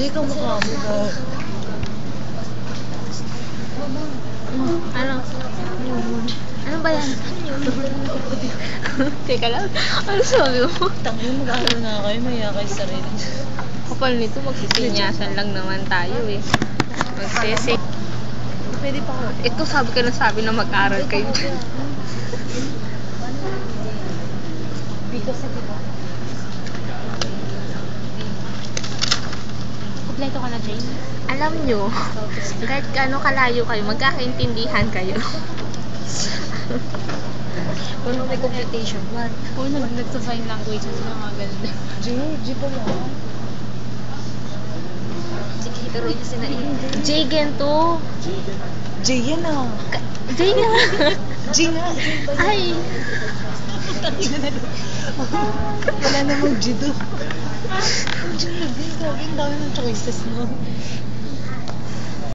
Jay, ka mukha mo na. Ano? Ano ba yan? Teka lang. Ano sabi mo? Tangin, mag-aaral nga kayo, maya kayo sa sarili. Kapal nito, magsisinyasan lang naman tayo eh. Magsisi. Pwede pa ako. Ito sabi ka na sabi na mag-aral kayo dyan. Dito sa diba? Kompleto ka na, Jane? Alam nyo, kahit gaano kalayo kayo, magkakaintindihan kayo. Kung may computation man. Oo, nag nagsa-sign language na mga ganun. Jay, Jay pa lang. Sige, pero yun sinain. Jay, gento. Jay, yan ah. Jay nga. Jay nga. Jay ba yan? Ay. 아, 좀 민고 민다 하는 적 있었어.